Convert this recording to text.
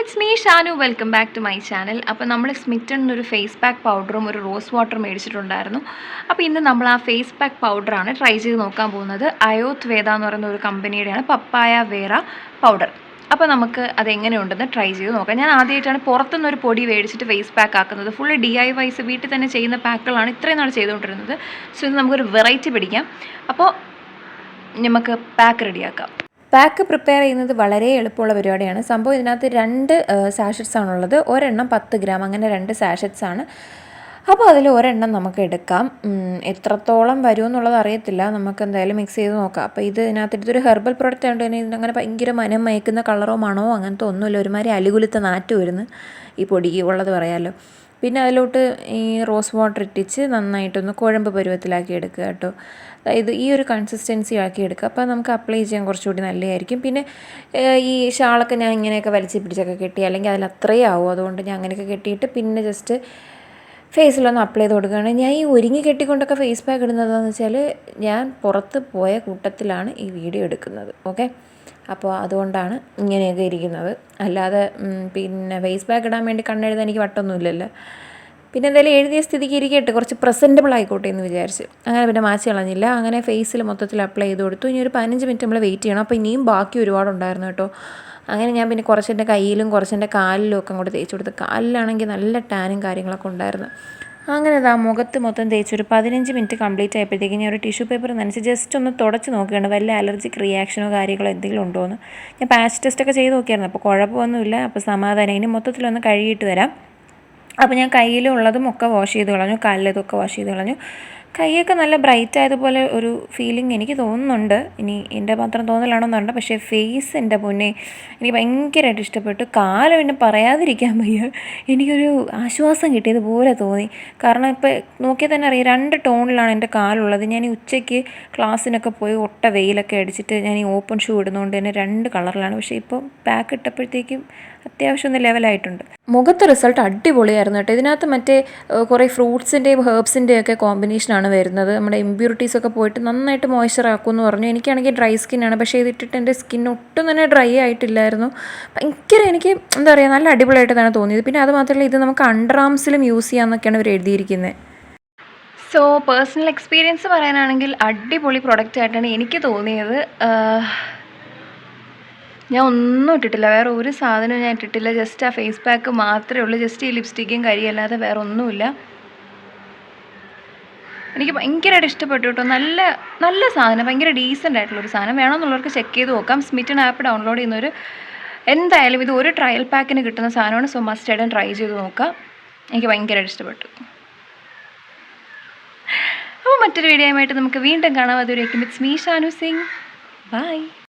It's me Shanu welcome back to my channel അപ്പോൾ നമ്മൾ സ്മിറ്റൺ ഒരു ഫേസ് പാക്ക് പൗഡറും ഒരു റോസ് വാട്ടറും മേടിച്ചിട്ടുണ്ടായിരുന്നു. അപ്പോൾ ഇന്ന് നമ്മൾ ആ ഫേസ് പാക്ക് പൗഡറാണ് ട്രൈ ചെയ്ത് നോക്കാൻ പോകുന്നത്. അയോത്ത് വേദ എന്ന് പറയുന്ന ഒരു കമ്പനിയുടെയാണ് പപ്പായ വേറ പൗഡർ അപ്പോൾ നമുക്ക് അതെങ്ങനെയുണ്ടെന്ന് ട്രൈ ചെയ്ത് നോക്കാം. ഞാൻ ആദ്യമായിട്ടാണ് പുറത്തുനിന്ന് ഒരു പൊടി മേടിച്ചിട്ട് ഫേസ് പാക്ക് ആക്കുന്നത്. ഫുള്ള് ഡി ഐ വൈസ് വീട്ടിൽ തന്നെ ചെയ്യുന്ന പാക്കുകളാണ് ഇത്രയും നാൾ ചെയ്തുകൊണ്ടിരുന്നത്. സോ ഇത് നമുക്കൊരു വെറൈറ്റി പിടിക്കാം. അപ്പോൾ നമുക്ക് പാക്ക് റെഡിയാക്കാം പാക്ക് പ്രിപ്പയർ ചെയ്യുന്നത് വളരെ എളുപ്പമുള്ള പരിപാടിയാണ്. സംഭവം ഇതിനകത്ത് രണ്ട് സാഷറ്റ്സ് ആണുള്ളത്. ഒരെണ്ണം പത്ത് ഗ്രാം അങ്ങനെ രണ്ട് സാഷറ്റ്സ് ആണ്. അപ്പോൾ അതിൽ ഒരെണ്ണം നമുക്ക് എടുക്കാം. എത്രത്തോളം വരും എന്നുള്ളത് അറിയത്തില്ല. നമുക്ക് എന്തായാലും മിക്സ് ചെയ്ത് നോക്കാം. അപ്പോൾ ഇത് ഇതിനകത്ത് ഇതൊരു ഹെർബൽ പ്രോഡക്റ്റ് ആയതുകൊണ്ട് തന്നെ ഇതിനങ്ങനെ ഭയങ്കര മനം മയക്കുന്ന കളറോ മണമോ അങ്ങനത്തെ ഒന്നുമില്ല. ഒരുമാതിരി അലുകുലുത്ത നാറ്റ് വരുന്നു ഈ പൊടി ഉള്ളത് പറയാമല്ലോ പിന്നെ അതിലോട്ട് ഈ റോസ് വാട്ടർ ഇട്ടിച്ച് നന്നായിട്ടൊന്ന് കുഴമ്പ് പരുവത്തിലാക്കി എടുക്കുക കേട്ടോ. അതായത് ഈ ഒരു കൺസിസ്റ്റൻസി ആക്കി എടുക്കുക. അപ്പോൾ നമുക്ക് അപ്ലൈ ചെയ്യാൻ കുറച്ചുകൂടി നല്ലതായിരിക്കും. പിന്നെ ഈ ഷാളൊക്കെ ഞാൻ ഇങ്ങനെയൊക്കെ വലിച്ച് പിടിച്ചൊക്കെ കെട്ടി അല്ലെങ്കിൽ അതിൽ അത്രയും ആവും. അതുകൊണ്ട് ഞാൻ അങ്ങനെയൊക്കെ കെട്ടിയിട്ട് പിന്നെ ജസ്റ്റ് ഫേസിലൊന്ന് അപ്ലൈ ചെയ്ത് കൊടുക്കുകയാണ്. ഞാൻ ഈ ഒരുങ്ങി കെട്ടിക്കൊണ്ടൊക്കെ ഫേസ് പാക്ക് ഇടുന്നതെന്ന് വെച്ചാൽ ഞാൻ പുറത്ത് പോയ കൂട്ടത്തിലാണ് ഈ വീഡിയോ എടുക്കുന്നത്. ഓക്കെ അപ്പോൾ അതുകൊണ്ടാണ് ഇങ്ങനെയൊക്കെ ഇരിക്കുന്നത്. അല്ലാതെ പിന്നെ ഫേസ് പാക്ക് ഇടാൻ വേണ്ടി കണ്ണെഴുതാൻ എനിക്ക് വട്ടൊന്നുമില്ലല്ലോ പിന്നെ എന്തായാലും എഴുതിയ സ്ഥിതിക്ക് ഇരിക്കട്ടെ. കുറച്ച് പ്രസന്റബിൾ ആയിക്കോട്ടെ എന്ന് വിചാരിച്ച്. അങ്ങനെ പിന്നെ മാച്ച് കളഞ്ഞില്ല. അങ്ങനെ ഫേസിൽ മൊത്തത്തിൽ അപ്ലൈ ചെയ്ത് കൊടുത്തു. ഇനി ഒരു പതിനഞ്ച് മിനിറ്റ് നമ്മൾ വെയിറ്റ് ചെയ്യണം. അപ്പോൾ ഇനിയും ബാക്കി ഒരുപാടുണ്ടായിരുന്നു കേട്ടോ. അങ്ങനെ ഞാൻ പിന്നെ കുറച്ച് എന്റെ കയ്യിലും കുറച്ച് എന്റെ കാലിലും ഒക്കെ അങ്ങോട്ട് തേച്ച് കൊടുത്തു. കാലിലാണെങ്കിൽ നല്ല ടാനും കാര്യങ്ങളൊക്കെ ഉണ്ടായിരുന്നു. അങ്ങനെ ആ മുഖത്ത് മൊത്തം തേച്ച് ഒരു പതിനഞ്ച് മിനിറ്റ് കംപ്ലീറ്റ് ആയപ്പോഴത്തേക്കും ഞാൻ ഒരു ടിഷ്യൂ പേപ്പർ നനച്ച് ജസ്റ്റ് ഒന്ന് തുടച്ച് നോക്കുകയാണ് വല്ല അലർജിക് റിയാക്ഷനോ കാര്യങ്ങളോ എന്തെങ്കിലും ഉണ്ടോ എന്ന് ഞാൻ പാച്ച് ടെസ്റ്റൊക്കെ ചെയ്ത് നോക്കിയായിരുന്നു. അപ്പോൾ കുഴപ്പമൊന്നുമില്ല. അപ്പോൾ സമാധാനം. ഇനി മൊത്തത്തിലൊന്ന് കഴുകിയിട്ട് വരാം. അപ്പോൾ ഞാൻ കയ്യിലുള്ളതും ഒക്കെ വാഷ് ചെയ്ത് കളഞ്ഞു കാലിലതൊക്കെ വാഷ് ചെയ്ത് കളഞ്ഞു. കൈയൊക്കെ നല്ല ബ്രൈറ്റ് ആയതുപോലെ ഒരു ഫീലിംഗ് എനിക്ക് തോന്നുന്നുണ്ട്. ഇനി എന്റെ മാത്രം തോന്നലാണെന്നുണ്ട്. പക്ഷേ ഫേസ് എന്റെ പൊന്നെ എനിക്ക് ഭയങ്കരമായിട്ട് ഇഷ്ടപ്പെട്ടു. കാലം പിന്നെ പറയാതിരിക്കാൻ വയ്യ. എനിക്കൊരു ആശ്വാസം കിട്ടിയതുപോലെ തോന്നി. കാരണം ഇപ്പോൾ നോക്കിയാൽ തന്നെ അറിയാം രണ്ട് ടോണിലാണ് എന്റെ കാലുള്ളത്. ഞാൻ ഈ ഉച്ചയ്ക്ക് ക്ലാസ്സിനൊക്കെ പോയി ഒട്ട വെയിലൊക്കെ അടിച്ചിട്ട് ഞാൻ ഈ ഓപ്പൺ ഷൂ ഇടുന്നതുകൊണ്ട് തന്നെ രണ്ട് കളറിലാണ് പക്ഷേ ഇപ്പോൾ പാക്ക് ഇട്ടപ്പോഴത്തേക്കും അത്യാവശ്യം ഒന്ന് ലെവലായിട്ടുണ്ട് മുഖത്തെ റിസൾട്ട് അടിപൊളിയായിരുന്നു കേട്ടോ. ഇതിനകത്ത് മറ്റേ കുറേ ഫ്രൂട്ട്സിന്റെയും ഹേർബ്സിന്റെയും ഒക്കെ കോമ്പിനേഷനാണ് വരുന്നത്. നമ്മുടെ ഇമ്പ്യൂരിറ്റീസ് ഒക്കെ പോയിട്ട് നന്നായിട്ട് മോയ്സ്ചർ എന്ന് പറഞ്ഞു. എനിക്കാണെങ്കിൽ ഡ്രൈ സ്കിന്നാണ് പക്ഷേ ഇതിട്ടിട്ട് എന്റെ സ്കിൻ ഒട്ടും തന്നെ ഡ്രൈ ആയിട്ടില്ലായിരുന്നു. ഭയങ്കര എനിക്ക് എന്താ പറയുക നല്ല അടിപൊളിയായിട്ട് തന്നെ തോന്നിയത്. പിന്നെ അത് മാത്രമല്ല ഇത് നമുക്ക് അണ്ടർ ആംസിലും യൂസ് ചെയ്യാമെന്നൊക്കെയാണ് ഇവർ എഴുതിയിരിക്കുന്നത് സോ പേഴ്സണൽ എക്സ്പീരിയൻസ് പറയാനാണെങ്കിൽ അടിപൊളി പ്രൊഡക്റ്റ് ആയിട്ടാണ് എനിക്ക് തോന്നിയത്. ഞാൻ ഒന്നും ഇട്ടിട്ടില്ല. വേറെ ഒരു സാധനവും ഞാൻ ഇട്ടിട്ടില്ല. ജസ്റ്റ് ആ ഫേസ് പാക്ക് മാത്രമേ ഉള്ളൂ. ജസ്റ്റ് ഈ ലിപ്സ്റ്റിക്കും കരിയല്ലാതെ വേറെ ഒന്നുമില്ല എനിക്ക് ഭയങ്കരമായിട്ട് ഇഷ്ടപ്പെട്ടു കേട്ടോ. നല്ല നല്ല സാധനം. ഭയങ്കര ഡീസന്റ് ആയിട്ടുള്ളൊരു സാധനം. വേണമെന്നുള്ളവർക്ക് ചെക്ക് ചെയ്ത് നോക്കാം. സ്മിറ്റൺ ആപ്പ് ഡൗൺലോഡ് ചെയ്യുന്നവർ എന്തായാലും ഇത് ഒരു ട്രയൽ പാക്കിന് കിട്ടുന്ന സാധനമാണ്. സോ മസ്റ്റ് ആയിട്ടും ട്രൈ ചെയ്ത് നോക്കാം. എനിക്ക് ഭയങ്കരമായിട്ട് ഇഷ്ടപ്പെട്ടു. അപ്പോൾ മറ്റൊരു വീഡിയോ ആയിട്ട് നമുക്ക് വീണ്ടും കാണാം. അതുവരേക്കും it's me Shanu Singh bye